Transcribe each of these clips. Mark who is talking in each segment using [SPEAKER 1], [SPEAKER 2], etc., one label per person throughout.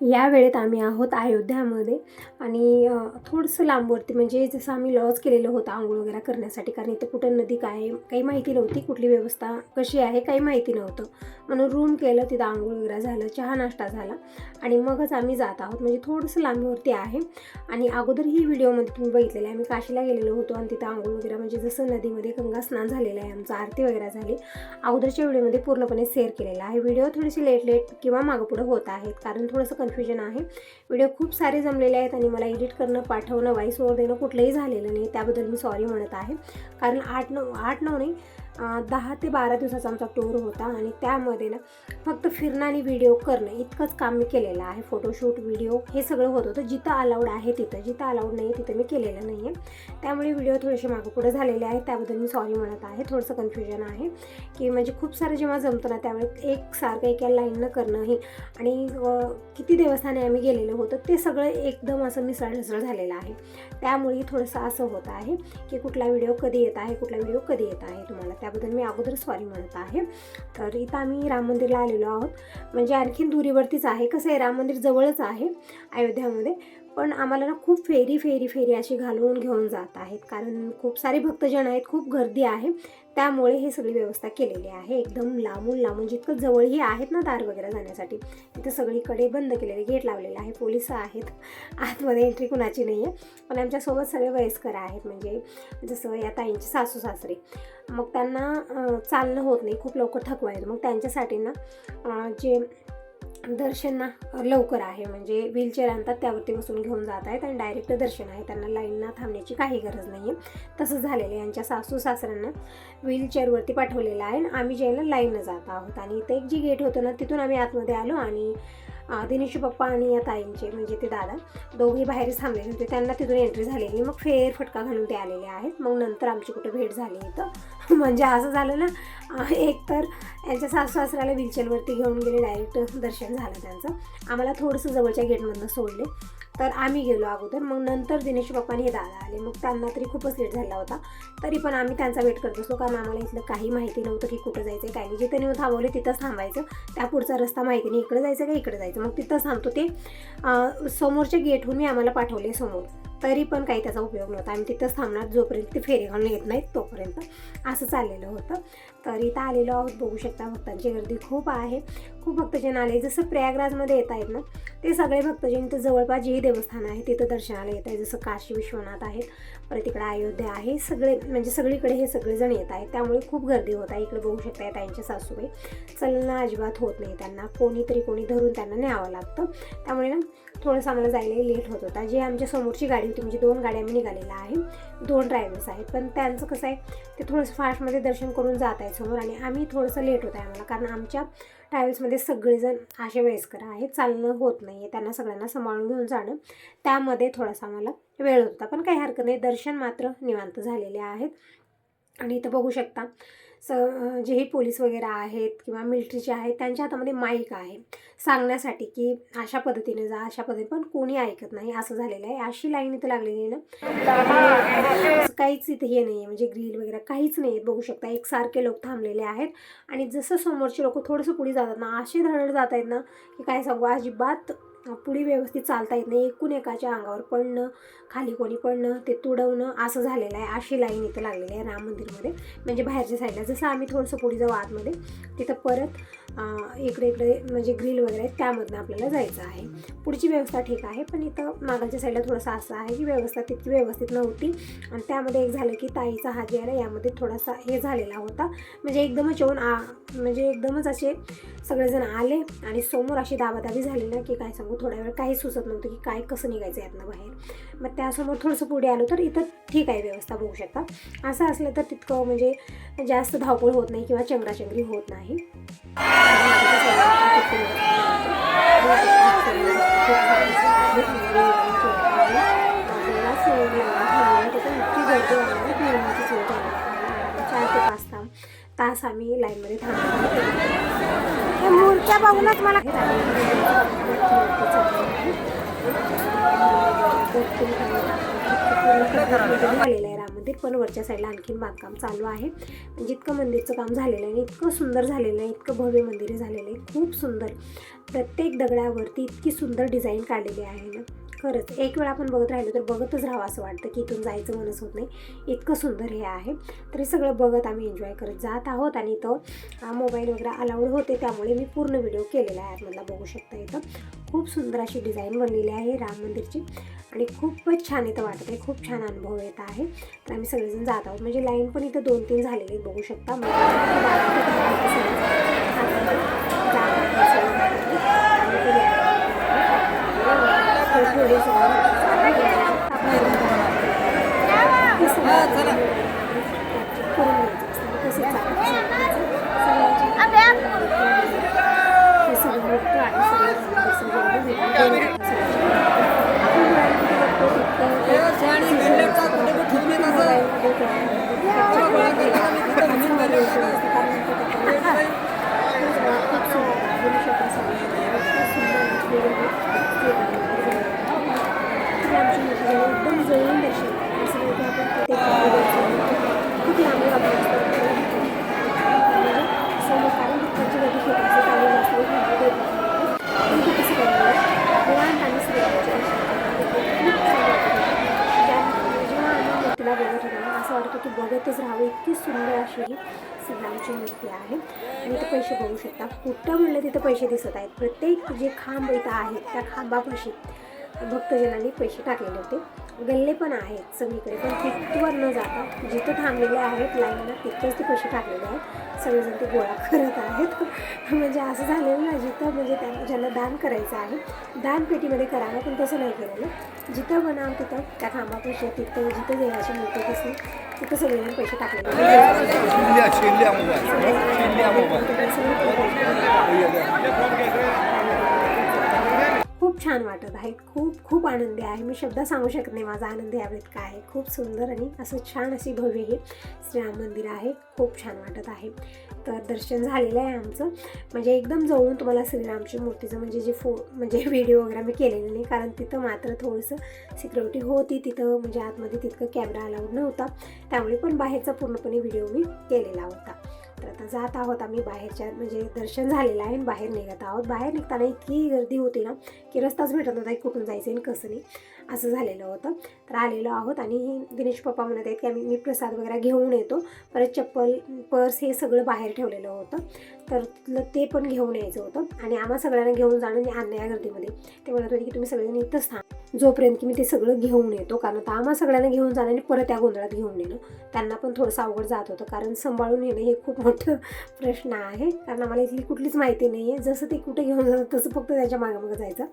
[SPEAKER 1] या वेळेत आम्ही आहोत अयोध्यामध्ये. आणि थोडंसं लांबवरती म्हणजे जसं आम्ही लॉज केलेलं होतं आंघोळ वगैरे करण्यासाठी कारण इथं कुठं नदी काय आहे, काही माहिती नव्हती कुठली व्यवस्था कशी आहे काही माहिती नव्हतं. म्हणून रूम केलं तिथं आंघोळ वगैरे झालं चहा नाश्ता झाला. आणि मगच आम्ही जात आहोत. म्हणजे थोडंसं लांबीवरती आहे. आणि अगोदर ही व्हिडिओमध्ये तुम्ही बघितलेलं आहे. आम्ही काशीला गेलेलो होतो आणि तिथं आंघोळ वगैरे म्हणजे जसं नदीमध्ये गंगा स्नान झालेलं आहे आमचं आरती वगैरे झाली. अगोदरच्या व्हिडिओमध्ये पूर्णपणे शेअर केलेला आहे. व्हिडिओ थोडीशी लेट लेट किंवा मागपुढं होत आहेत. कारण थोडंसं कन्फ्युजन आहे. व्हिडिओ खूप सारे जमलेले आहेत आणि मला एडिट करणं पाठवणं व्हॉइस ओवर देणं कुठलंही झालेलं नाही. त्याबद्दल मी सॉरी म्हणत आहे. कारण आठ नऊ आठ नऊ नाही दहा ते बारा दिवसाचा आमचा टूर होता आणि त्यामध्ये ना फक्त फिरणं आणि व्हिडिओ करणं इतकंच काम मी केलेलं आहे. फोटोशूट व्हिडिओ हे सगळं होत होतं. जिथं अलाउड आहे तिथं. जिथं अलाउड नाही तिथं मी केलेलं नाही आहे त्यामुळे व्हिडिओ थोडेसे मागं पुढे झालेले आहेत. त्याबद्दल मी सॉरी म्हणत आहे. थोडंसं कन्फ्युजन आहे की म्हणजे खूप सारं जेव्हा जमतं ना त्यामुळे एक सारखं एका लाईननं करणं हे आणि किती देवस्थाने आम्ही गेलेलो होतो ते सगळं एकदम असं मिसळढसळ झालेलं आहे. त्यामुळे थोडंसं असं होत आहे की कुठला व्हिडिओ कधी येत आहे कुठला व्हिडिओ कधी येत आहे तुम्हाला? त्या त्याबद्दल मी अगोदर सॉरी म्हणत आहे. तर इथं आम्ही राम मंदिरला आलेलो आहोत. म्हणजे आणखीन दुरीवरतीच आहे. कसं आहे राम मंदिर जवळच आहे अयोध्यामध्ये. पण आम्हाला ना खूप फेरी फेरी फेरी अशी घालवून घेऊन जात आहेत. कारण खूप सारे भक्तजन आहेत खूप गर्दी आहे. त्यामुळे ही सगळी व्यवस्था केलेली आहे. एकदम लांबून लांबून जितकं जवळही आहेत ना दार वगैरे जाण्यासाठी तिथं सगळीकडे बंद केलेले गेट लावलेले आहे. पोलीस आहेत. आतमध्ये एंट्री कुणाची नाही आहे पण आमच्यासोबत सगळे वयस्कर आहेत. म्हणजे जसं या ताईंचे सासू सासरे. मग त्यांना चालणं होत नाही. खूप लवकर थकवायचं मग त्यांच्यासाठी ना जे दर्शनना लवकर आहे. म्हणजे व्हीलचेअर आणतात त्यावरती बसून घेऊन जात आहेत आणि डायरेक्ट दर्शन आहे. त्यांना लाईनना थांबण्याची काही गरज नाही आहे तसंच झालेलं आहे. यांच्या सासू सासऱ्यांना व्हीलचेअरवरती पाठवलेलं आहे आणि आम्ही ज्याला लाईननं जात आहोत. आणि इथं एक जी गेट होतं ना तिथून आम्ही आतमध्ये आलो आणि अं, दिनेशू पप्पा आणि या ताईंचे म्हणजे ते दादा दोघे बाहेर थांबलेले होते. त्यांना तिथून एंट्री झालेली मग फेर फटका घालून ते आलेले आहेत. मग नंतर आमची कुठं भेट झाली इथं. म्हणजे असं झालं ना एक तर यांच्या सासू सासऱ्याला व्हीलचेअरवरती घेऊन गेले. डायरेक्ट दर्शन झालं त्यांचं. आम्हाला थोडंसं जवळच्या गेटमधनं सोडले. तर आम्ही गेलो अगोदर. मग नंतर दिनेश पप्पाने हे दादा आले. मग त्यांना तरी खूपच लेट झाला होता. तरी पण आम्ही त्यांचा वेट करत असतो कारण आम्हाला इथलं काही माहिती नव्हतं की कुठं जायचं आहे काय नाही. जिथं नेऊन थांबवले तिथंच थांबायचं. त्या पुढचा रस्ता माहिती नाही. इकडे जायचं का इकडे जायचं. मग तिथंच थांबतो ते समोरच्या गेटहून मी आम्हाला पाठवले समोर. तरी पण काही त्याचा उपयोग नव्हता. आम्ही तिथंच थांबणार जोपर्यंत ते फेरी घालून येत नाहीत तोपर्यंत. असं चाललेलं होतं. तर इथं आलेलो आहोत बघू शकता भक्तांची गर्दी खूप आहे. खूप भक्तजन आले. जसं प्रयागराजमध्ये येत आहेत ना ते सगळे भक्तजन इथं जवळपास जेही देवस्थान आहे तिथं दर्शनाला येत आहे जसं काशी विश्वनाथ आहेत परत इकडे अयोध्या आहे. सगळे म्हणजे सगळीकडे हे सगळेजण येत आहेत. त्यामुळे खूप गर्दी होत आहे. इकडे बघू शकता त्यांच्या सासूबाई. चलना अजिबात होत नाही त्यांना. कोणीतरी कोणी धरून त्यांना न्यावं लागतं. त्यामुळे ना थोडंसं आम्हाला जायला लेट होत होता. जे आमच्या समोरची गाडी होती म्हणजे दोन गाड्या आम्ही निघालेल्या आहे. दोन ड्रायव्हर्स आहेत. पण त्यांचं कसं आहे ते थोडंसं फास्टमध्ये दर्शन करून जात आहे समोर आणि आम्ही थोडंसं लेट होत आहे आम्हाला. कारण आमच्या ट्रॅव्हल्समध्ये सगळेजण असे वयस्कर आहेत. चालणं होत नाही आहे त्यांना सगळ्यांना सांभाळून घेऊन जाणं. त्यामध्ये थोडासा आम्हाला वेळ होता. पण काही हरकत नाही. दर्शन मात्र निवांत झालेले आहेत. आणि इथं बघू शकता स जेही पोलीस वगैरे आहेत किंवा मिलिटरीचे आहेत त्यांच्या हातामध्ये माईक आहे. सांगण्यासाठी की अशा पद्धतीने जा अशा पद्धतीने. पण कोणी ऐकत नाही. असं झालेलं आहे. अशी लाईन इथं लागलेली आहे ना. काहीच इथे हे नाही आहे म्हणजे ग्रील वगैरे काहीच नाही आहेत बघू शकता एकसारखे लोक थांबलेले आहेत. आणि जसं समोरचे लोक थोडंसं पुढे जातात ना असे धडड जात आहेत ना की काय सांगू? अजिबात पुढे व्यवस्थित चालता येत नाही. एकूण एकाच्या अंगावर पडणं खाली कोणी पडणं ते तुडवणं असं झालेलं आहे. अशी लाईन इथं लागलेली आहे राम मंदिरमध्ये. म्हणजे बाहेरच्या साईडला. जसं आम्ही थोडंसं पुढे जाऊ आतमध्ये तिथं परत इकडे इकडे म्हणजे ग्रिल वगैरे आहेत त्यामधनं आपल्याला जायचं आहे. पुढची व्यवस्था ठीक आहे पण इथं मागाच्या साईडला थोडंसं असं आहे की व्यवस्था तितकी व्यवस्थित नव्हती. आणि त्यामध्ये एक झालं की ताईचा हात जे यामध्ये थोडासा हे झालेला होता. म्हणजे एकदमच येऊन आ म्हणजे एकदमच असे सगळेजण आले आणि समोर अशी दाबादाबी झाली ना की काय सांगू थोड्या वेळ काही सुचत नव्हतं की काय कसं निघायचं यातनं बाहेर. मग त्यासमोर थोडंसं पुढे आलो तर इथं ठीक आहे व्यवस्था बघू शकता. असं असलं तर तितकं म्हणजे जास्त धावपळ होत नाही किंवा चंगराचंगरी होत नाही. तास तास आम्ही लाईनमध्ये थांबतो मूर्त्या बघूनच मला झालेलं आहे राम मंदिर पण वरच्या साईडला आणखीन बांधकाम चालू आहे. म्हणजे इतकं मंदिरचं काम झालेलं आहे इतकं सुंदर झालेलं आहे इतकं भव्य मंदिर झालेलं आहे खूप सुंदर. प्रत्येक दगडावरती इतकी सुंदर डिझाईन काढलेली आहे ना. खरंच एक वेळा आपण बघत राहिलो तर बघतच राहावं असं वाटतं की इथून जायचं मनच होत नाही. इतकं सुंदर हे आहे. तरी सगळं बघत आम्ही एन्जॉय करत जात आहोत आणि तो मोबाईल वगैरे अलाउड होते त्यामुळे मी पूर्ण व्हिडिओ केलेला आहे आतमधला. बघू शकता इथं. खूप सुंदर अशी डिझाईन बनलेली आहे राम मंदिरची. आणि खूपच छान इथं वाटत आहे खूप छान अनुभव येत आहे. तर आम्ही सगळेजण जात आहोत. म्हणजे लाईन पण इथं दोन तीन झालेली बघू शकता म्हणजे बारा ते दहा वाजता सगळे जात आहे सगळे. आणि ते थोडे थोडे एकदम जवळून दर्शन असं नाही की आपण तिथे खूप लांबून आपण म्हणजे समोर काही दुःखाची गती खेळायची चालू असते पण ते कसं करणार निवांत आणि श्रीरामाच्या खूप छान वाटतं. ज्या- जेव्हा आम्ही मूर्तीला बघत होतो ना असं वाटतं की बघतच राहावं इतकी सुंदर अशी ही मूर्ती आहे. आणि इथं पैसे बघू शकता. कुठं म्हणलं तिथं पैसे दिसत आहेत. प्रत्येक जे खांब इथं आहेत त्या खांबापाशी भक्तजनांनी पैसे टाकलेले होते. गल्ले पण आहेत सगळीकडे. पण तिथवर न जाता जिथं थांबलेले आहेत लाईनला तिथंच ते पैसे टाकलेले आहेत? सगळेजण ते गोळा करत आहेत. म्हणजे असं झालेलं ना जिथं म्हणजे त्यांना ज्यांना दान करायचं आहे दान पेटीमध्ये करावं पण तसं नाही केलेलं. जिथं बनावं तिथं त्या खांबापाशी तिथं जिथं देवाची मूर्ती दिसते तिथं सगळेजण पैसे टाकलेले खूप छान वाटत आहे. खूप खूप आनंदी आहे. मी शब्द सांगू शकत नाही माझा आनंद यावेळेत काय आहे. खूप सुंदर आणि असं छान अशी भव्य हे श्रीराम मंदिर आहे. खूप छान वाटत आहे. तर दर्शन झालेलं आहे आमचं. म्हणजे एकदम जवळून तुम्हाला श्रीरामची मूर्तीचं म्हणजे जे फो म्हणजे व्हिडिओ वगैरे मी केलेलं नाही. कारण तिथं मात्र थोडंसं सिक्युरिटी होती. तिथं म्हणजे आतमध्ये तितकं कॅमेरा अलाउड नव्हता. त्यामुळे पण बाहेरचा पूर्णपणे व्हिडिओ मी केलेला होता. तर आता जात आहोत आम्ही बाहेरच्या म्हणजे दर्शन झालेलं आहे आणि बाहेर निघत आहोत. बाहेर निघताना इतकी गर्दी होती ना की रस्ताच भेटत नव्हता कुठून जायचं आणि कसं नाही. असं झालेलं होतं. तर आलेलो आहोत आणि दिनेश पप्पा म्हणत आहेत की आम्ही मी प्रसाद वगैरे घेऊन येतो. परत चप्पल पर्स हे सगळं बाहेर ठेवलेलं होतं. तर ते पण घेऊन यायचं होतं. आणि आम्हा सगळ्यांना घेऊन जाणं आणि आणण्या या गर्दीमध्ये. ते म्हणत होते की तुम्ही सगळेजण इथंच थांब. जोपर्यंत की मी ते सगळं घेऊन येतो कारण आता आम्हा सगळ्यांना घेऊन जाणं आणि परत त्या गोंधळात घेऊन येणं त्यांना पण थोडंसं अवघड जात होतं. कारण सांभाळून येणं हे खूप मोठं प्रश्न आहे. कारण आम्हाला इथली कुठलीच माहिती नाही आहे जसं ते कुठे घेऊन जातात तसं फक्त त्याच्या मागं जायचं.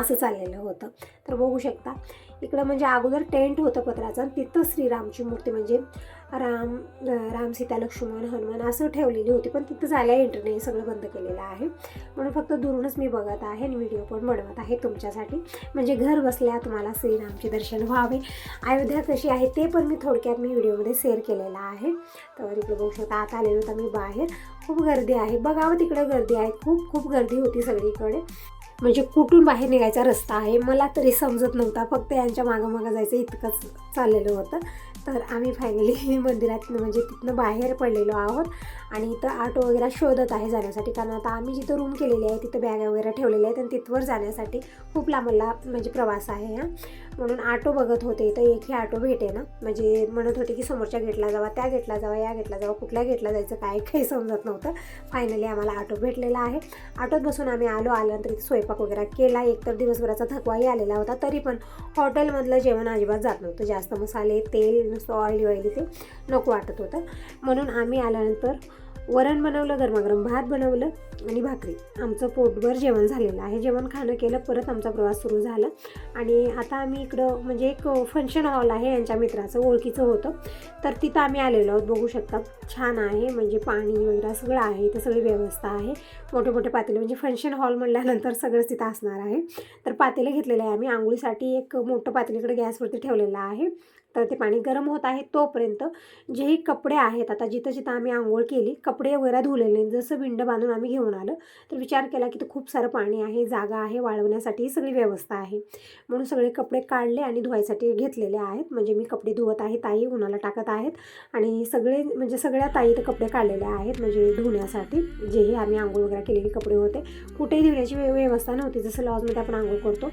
[SPEAKER 1] असं चाललेलं होतं. तर बघू शकता. इकडं म्हणजे अगोदर टेंट होतं पत्राचं आणि तिथं श्रीरामची मूर्ती म्हणजे राम राम सीता लक्ष्मण हनुमान असं ठेवलेली होती. पण तिथं झाल्या इंटरनेट सगळं बंद केलेलं आहे. म्हणून फक्त दुरूनच मी बघत आहे आणि व्हिडिओ पण बनवत आहे तुमच्यासाठी. म्हणजे घर बसल्या तुम्हाला श्रीरामचे दर्शन व्हावे. अयोध्या कशी आहे ते पण मी थोडक्यात मी व्हिडिओमध्ये शेअर केलेलं आहे. तर इकडे बघू शकता आता आलेलो होता मी बाहेर. खूप गर्दी आहे. बघावं तिकडं गर्दी आहे. खूप खूप गर्दी होती सगळीकडे. म्हणजे कुठून बाहेर निघायचा रस्ता आहे मला तरी समजत नव्हता. फक्त यांच्या मागं मागं जायचं इतकंच चाललेलं होतं. तर आम्ही फायनली मंदिरात म्हणजे तिथनं बाहेर पडलेलो आहोत. आणि इथं ऑटो वगैरे शोधत आहे जाण्यासाठी. कारण आता आम्ही जिथं रूम केलेली आहे तिथं बॅग वगैरे ठेवलेल्या आहेत आणि तिथवर जाण्यासाठी खूप लांबला म्हणजे प्रवास आहे हा. म्हणून ऑटो बघत होते. तर एकही ऑटो भेटे ना. म्हणजे म्हणत होते की समोरच्या गेटला जावा त्या गेटला जावा या गेटला जावा कुठल्या गेटला जायचं काय काही समजत नव्हतं. फायनली आम्हाला ऑटो भेटलेला आहे. ऑटोत बसून आम्ही आलो आल्यानंतर इथे स्वयंपाक वगैरे केला. एकतर दिवसभराचा थकवाही आलेला होता तरी पण हॉटेलमधलं जेवण अजिबात जात नव्हतं. जास्त मसाले तेल नुसतं ऑइली ऑइली ते नको वाटत होतं. म्हणून आम्ही आल्यानंतर वरण बनवलं गरमागरम भात बनवलं आणि भाकरी. आमचं पोटभर जेवण झालेलं आहे. जेवण खाणं केलं परत आमचा प्रवास सुरू झाला. आणि आता आम्ही इकडं म्हणजे एक फंक्शन हॉल आहे यांच्या मित्राचं ओळखीचं होतं. तर तिथं आम्ही आलेलो आहोत. बघू शकता छान आहे. म्हणजे पाणी वगैरे सगळं आहे. इथं सगळी व्यवस्था आहे. मोठे मोठे पातेले म्हणजे फंक्शन हॉल म्हणल्यानंतर सगळंच तिथं असणार आहे. तर पातेले घेतलेले आहे आम्ही. आंघोळीसाठी एक मोठं पातेलीकडे गॅसवरती ठेवलेलं आहे. तर ते पाणी गरम होत आहे तोपर्यंत जेही कपडे आहेत आता जिथं जिथं आम्ही आंघोळ केली कपडे वगैरे धुलेले जसं विंड बांधून आम्ही घेऊन आलो तर विचार केला की तर खूप सारं पाणी आहे जागा आहे वाळवण्यासाठी ही सगळी व्यवस्था आहे. म्हणून सगळे कपडे काढले आणि धुवायसाठी घेतलेले आहेत. म्हणजे मी कपडे धुवत आहे ताई उन्हाला टाकत आहेत आणि सगळे म्हणजे सगळ्या ताई तर कपडे काढलेले आहेत म्हणजे धुण्यासाठी. जेही आम्ही आंघोळ वगैरे केलेले कपडे होते. कुठेही धुण्याची व्यवस्था नव्हती. जसं लॉजमध्ये आपण आंघोळ करतो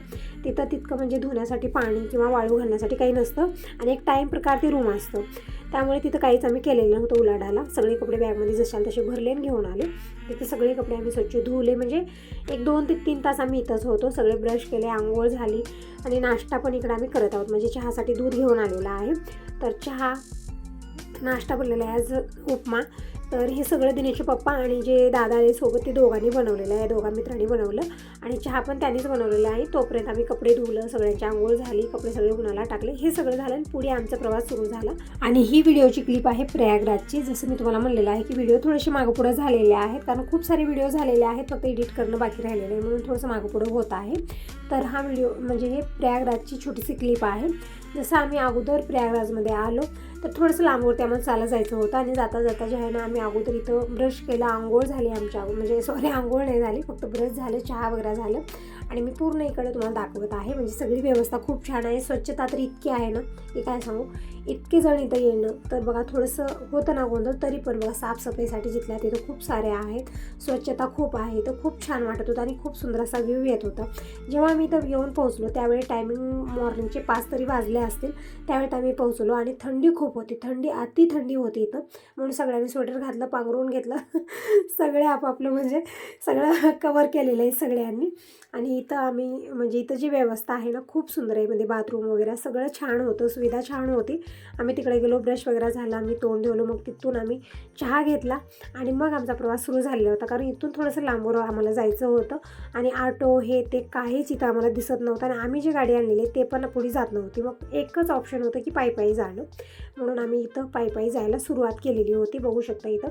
[SPEAKER 1] तिथं तितकं म्हणजे धुण्यासाठी पाणी किंवा वाळू घालण्यासाठी काही नसतं. आणि एक टाईम प्रकारचे रूम असतं. त्यामुळे तिथं काहीच आम्ही केलेलं नव्हतं उलाढाला. सगळे कपडे बॅगमध्ये जशाल तसे भरले आणि घेऊन आले. तिथे सगळे कपडे आम्ही स्वच्छ धुवले. म्हणजे एक दोन ते तीन तास आम्ही इथंच होतो. सगळे ब्रश केले आंघोळ झाली आणि नाश्ता पण इकडे आम्ही करत आहोत. म्हणजे चहासाठी दूध घेऊन आलेला आहे. तर चहा नाश्ता बनलेला आहे आज उपमा. तर हे सगळं दिनेशचे पप्पा आणि जे दादा आहे सोबत ते दोघांनी बनवलेलं आहे दोघा मित्रांनी बनवलं. आणि चहा पण त्यांनीच बनवलेला आहे. तोपर्यंत आम्ही कपडे धुवलं सगळ्यांची आंघोळ झाली कपडे सगळे उन्हाला टाकले. हे सगळं झालं आणि पुढे आमचा प्रवास सुरू झाला. आणि ही व्हिडिओची क्लिप आहे प्रयागराजची. जसं मी तुम्हाला म्हणलेलं आहे की व्हिडिओ थोडेसे मागपुढं झालेले आहेत. कारण खूप सारे व्हिडिओ झालेले आहेत फक्त एडिट करणं बाकी राहिलेलं आहे. म्हणून थोडंसं मागपुढं होत आहे. तर हा व्हिडिओ म्हणजे हे प्रयागराजची छोटीशी क्लिप आहे. जसं आम्ही अगोदर प्रयागराजमध्ये आलो तर थोडंसं लांबवर त्यामुळे चालत जायचं होतं. आणि जाता जाता जे आहे ना आम्ही अगोदर इथं ब्रश केला आंघोळ झाली आमच्या म्हणजे सॉरी आंघोळ नाही झाली फक्त ब्रश झालं चहा वगैरे झालं. आणि मी पूर्ण इकडे तुम्हाला दाखवत आहे. म्हणजे सगळी व्यवस्था खूप छान आहे. स्वच्छता तर इतकी आहे ना की काय सांगू? इतके जण इथं येणं तर बघा थोडंसं होतं ना गोंधळ तरी पण बघा साफसफाईसाठी जिथल्या तिथं खूप सारे आहेत. स्वच्छता खूप आहे तर खूप छान वाटत होतं आणि खूप सुंदर असा व्ह्यू येत होता. जेव्हा मी इथं येऊन पोहोचलो त्यावेळी टायमिंग मॉर्निंगचे पाच तरी वाजले असतील त्यावेळेत आम्ही पोहोचलो आणि थंडी खूप होती. थंडी अति थंडी होती इथं. म्हणून सगळ्यांनी स्वेटर घातलं पांघरून घेतलं. सगळे आपापलं म्हणजे सगळं कवर केलेलं आहे सगळ्यांनी. आणि इथं आम्ही म्हणजे इथं जी व्यवस्था आहे ना खूप सुंदर आहे. म्हणजे बाथरूम वगैरे सगळं छान होतं सुविधा छान होती. आम्ही तिकडे गेलो ब्रश वगैरे झाला आम्ही तोंड धुवलो मग तिथून आम्ही चहा घेतला आणि मग आमचा प्रवास सुरू झालेला होता. कारण इथून थोडंसं लांबवर आम्हाला जायचं होतं आणि ऑटो हे ते काहीच इथं आम्हाला दिसत नव्हतं आणि आम्ही जी गाडी आणलेली ते पण पुढे जात नव्हती. मग एकच ऑप्शन होतं की पायी पायी जाणं. म्हणून आम्ही इथं पायी पायी जायला सुरुवात केलेली होती. बघू शकता इथं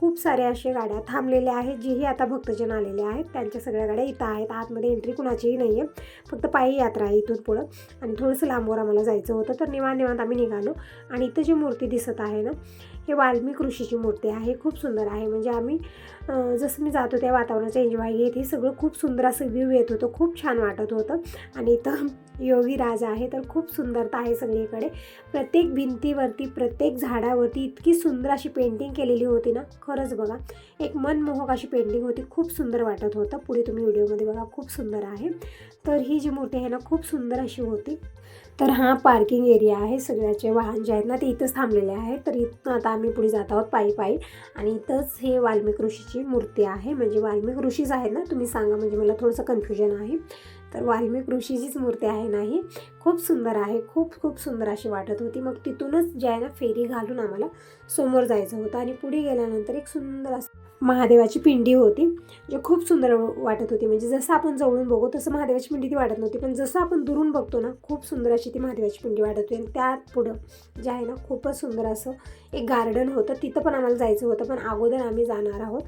[SPEAKER 1] खूप साऱ्या अशा गाड्या थांबलेल्या आहेत जेही आता भक्तजन आलेले आहेत. त्यांच्या सगळ्या गाड्या इथं आहेत. आतमध्ये एंट्री कुणाचीही नाही आहे फक्त पायी यात्रा आहे इथून पुढं. आणि थोडंसं लांबवर आम्हाला जायचं होतं. तर निवांत निवांत आम्ही निघालो. आणि इथं जी मूर्ती दिसत आहे ना हे वाल्मिक ऋषीची मूर्ती आहे खूप सुंदर आहे. म्हणजे आम्ही जसं मी जातो त्या वातावरणाचा एन्जॉय घेत हे सगळं खूप सुंदर असं व्ह्यू येत होतं खूप छान वाटत होतं. आणि इथं योगी राजा आहे तर खूप सुंदरता आहे सगळीकडे. प्रत्येक भिंतीवरती प्रत्येक झाडावरती इतकी सुंदर अशी पेंटिंग केलेली होती ना खरंच बघा. एक मनमोहक अशी पेंटिंग होती खूप सुंदर वाटत होतं. पुढे तुम्ही व्हिडिओमध्ये बघा खूप सुंदर आहे. तर ही जी मूर्ती आहे ना खूप सुंदर अशी होती. तर हा पार्किंग एरिया आहे. सगळ्याचे वाहन जे आहेत ना ते इथंच थांबलेले आहेत. तर इथं आता आम्ही पुढे जात आहोत पायी पायी. आणि इथंच हे वाल्मिक ऋषीची मूर्ती आहे. म्हणजे वाल्मिक ऋषीच आहेत ना तुम्ही सांगा. म्हणजे मला थोडंसं कन्फ्युजन आहे. तर वाल्मिक ऋषीचीच मूर्ती आहे नाही खूप सुंदर आहे. खूप खूप सुंदर अशी वाटत होती. मग तिथूनच जे आहे ना फेरी घालून आम्हाला समोर जायचं होतं. आणि पुढे गेल्यानंतर एक सुंदर असं महादेवाची पिंडी होती जे खूप सुंदर वाटत होती. म्हणजे जसं आपण जवळून बघू तसं महादेवाची पिंडी ती वाटत नव्हती. पण जसं आपण दुरून बघतो ना खूप सुंदर अशी ती महादेवाची पिंडी वाटत होती. आणि त्यात पुढं जे आहे ना खूपच सुंदर असं एक गार्डन होतं. तिथं पण आम्हाला जायचं होतं. पण अगोदर आम्ही जाणार आहोत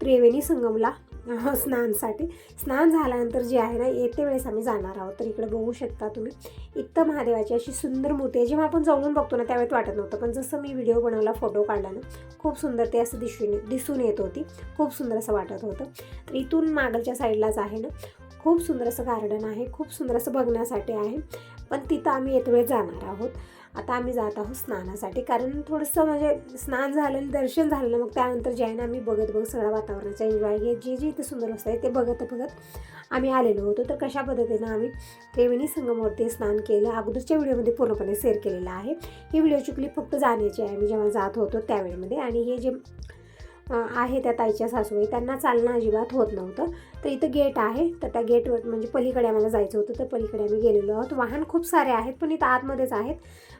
[SPEAKER 1] त्रिवेणी संगमला. स्नानसाठी. स्नान झाल्यानंतर जे आहे ना येते वेळेस आम्ही जाणार आहोत. तर इकडे बघू शकता तुम्ही. इथं महादेवाची अशी सुंदर मूर्ती आहे. जेव्हा आपण जवळून बघतो ना त्यावेळेत वाटत नव्हतं. पण जसं मी व्हिडिओ बनवला फोटो काढला ना खूप सुंदर ते असं दिसून दिसून येत होती. खूप सुंदर असं वाटत होतं. तर इथून मागलच्या साईडलाच आहे ना खूप सुंदर असं गार्डन आहे. खूप सुंदर असं बघण्यासाठी आहे. पण तिथं आम्ही येत वेळ जाणार आहोत. आता आम्ही जात आहोत स्नानासाठी. कारण थोडंसं म्हणजे स्नान झालं दर्शन झालं मग त्यानंतर जे आम्ही बघत बघत सगळ्या वातावरणाचा एन्जॉय घेत जे जे इथे सुंदर असतं आहे ते बघत बघत आम्ही आलेलो होतो. तर कशा पद्धतीनं आम्ही त्रिवेणी संगमवरती स्नान केलं अगोदरच्या व्हिडिओमध्ये पूर्णपणे शेअर केलेलं आहे. ही व्हिडिओची क्लिप फक्त जाण्याची आहे. मी जेव्हा जात होतो त्यावेळेमध्ये आणि हे जे आहे त्या ताईच्या सासूबाई त्यांना चालणं अजिबात होत नव्हतं. तर इथं गेट आहे. तर त्या गेटवर म्हणजे पलीकडे आम्हाला जायचं होतं. तर पलीकडे आम्ही गेलेलो आहोत. वाहन खूप सारे आहेत पण इथं आतमध्येच आहेत.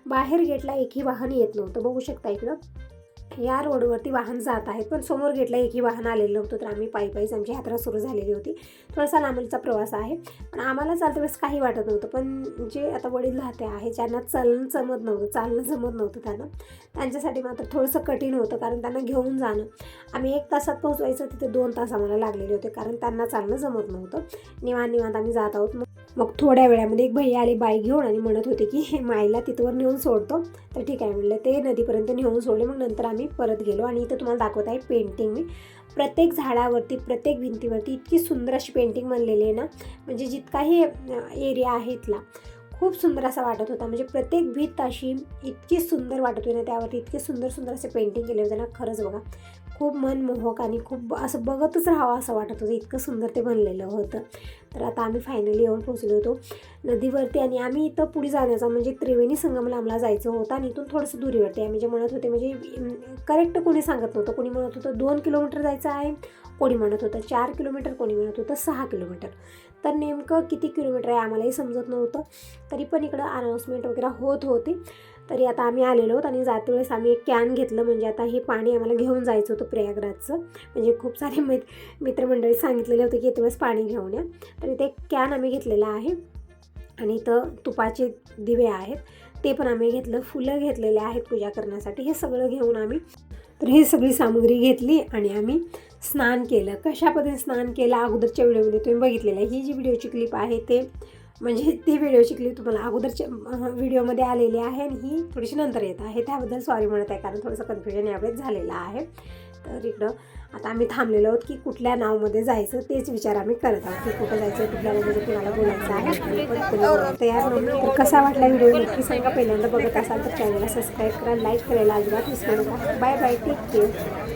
[SPEAKER 1] बाहेर गेटला एकही वाहन येत नव्हतं. बघू शकता इकडं. या रोडवरती वाहन जात आहेत पण समोर गेटला एकही वाहन आलेलं नव्हतं. तर आम्ही पायी पायीच आमची यात्रा सुरू झालेली होती. थोडासा लांबचा प्रवास आहे. पण आम्हाला चालते वेळेस काही वाटत नव्हतं. पण जे आता वडील राहते आहे ज्यांना चालणं जमत नव्हतं चालणं जमत नव्हतं त्यांना त्यांच्यासाठी मात्र थोडंसं कठीण होतं. कारण त्यांना घेऊन जाणं. आम्ही एक तासात पोहोचवायचं तिथे दोन तास आम्हाला लागलेले होते. कारण त्यांना चालणं जमत नव्हतं. निवांत निवांत आम्ही जात आहोत. मग थोड्या वेळामध्ये एक भैया आले बाईक घेऊन आणि म्हणत होते की हे माईला तिथवर नेऊन सोडतो. तर ठीक आहे म्हणलं ते नदीपर्यंत नेऊन सोडले. मग नंतर आम्ही परत गेलो आणि इथं तुम्हाला दाखवत आहे पेंटिंग मी. प्रत्येक झाडावरती प्रत्येक भिंतीवरती इतकी सुंदर अशी पेंटिंग बनलेली आहे ना. म्हणजे जितकाही एरिया आहे इथला खूप सुंदर असा वाटत होता. म्हणजे प्रत्येक भीत अशी इतकी सुंदर वाटत होती ना त्यावरती इतके सुंदर सुंदर असे पेंटिंग केले होते ना. खरंच बघा. खूप मनमोहक आणि खूप असं बघतच राहावं असं वाटत होतं. इतकं सुंदर ते बनलेलं होतं. तर आता आम्ही फायनली येऊन पोचलो होतो नदीवरती आणि आम्ही इथं पुढे जाण्याचा म्हणजे त्रिवेणी संगमला जायचं होतं आणि इथून थोडंसं दुरीवरती आम्ही जे म्हणत होते म्हणजे करेक्ट कोणी सांगत नव्हतं. कोणी म्हणत होतं दोन किलोमीटर जायचं आहे कोणी म्हणत होतं चार किलोमीटर कोणी म्हणत होतं सहा किलोमीटर. तर नेमकं किती किलोमीटर आहे आम्हालाही समजत नव्हतं. तरी पण इकडं अनाऊन्समेंट वगैरे होत होती. तरी आता आम्ही आलेलो आहोत आणि जाते वेळेस आम्ही एक कॅन घेतलं. म्हणजे आता हे पाणी आम्हाला घेऊन जायचं होतं प्रयागराजचं. म्हणजे खूप सारे मित मित्रमंडळी सांगितलेले होते की येते वेळेस पाणी घेऊन या. तर इथे एक कॅन आम्ही घेतलेला आहे. आणि इथं तुपाचे दिवे आहेत. ते पण आम्ही घेतलं. फुलं घेतलेले आहेत पूजा करण्यासाठी. हे सगळं घेऊन आम्ही तर ही सगळी सामग्री घेतली आणि आम्ही स्नान केलं. कशा पद्धतीने स्नान केलं? अगोदरच्या व्हिडिओमध्ये तुम्ही बघितलेलं आहे. ही जी व्हिडिओची क्लिप आहे ते म्हणजे ती व्हिडिओ शिकली तुम्हाला. अगोदरच्या व्हिडिओमध्ये आलेली आहे आणि ही थोडीशी नंतर येत आहे. त्याबद्दल सॉरी म्हणत आहे कारण थोडंसं कन्फ्युजन यावेळेस झालेलं आहे. तर इकडं आता आम्ही थांबलेलो आहोत की कुठल्या नावमध्ये जायचं तेच विचार आम्ही करत आहोत. की कुठं जायचं कुठल्या नावमध्ये तुम्हाला बोलायचं आहे. तयार नाही तर कसा वाटला व्हिडिओ नक्की सांगा. पहिल्यांदा बघत असाल तर चॅनलला सबस्क्राईब करा लाईक करायला अजिबात विसरू नका. Bye bye take care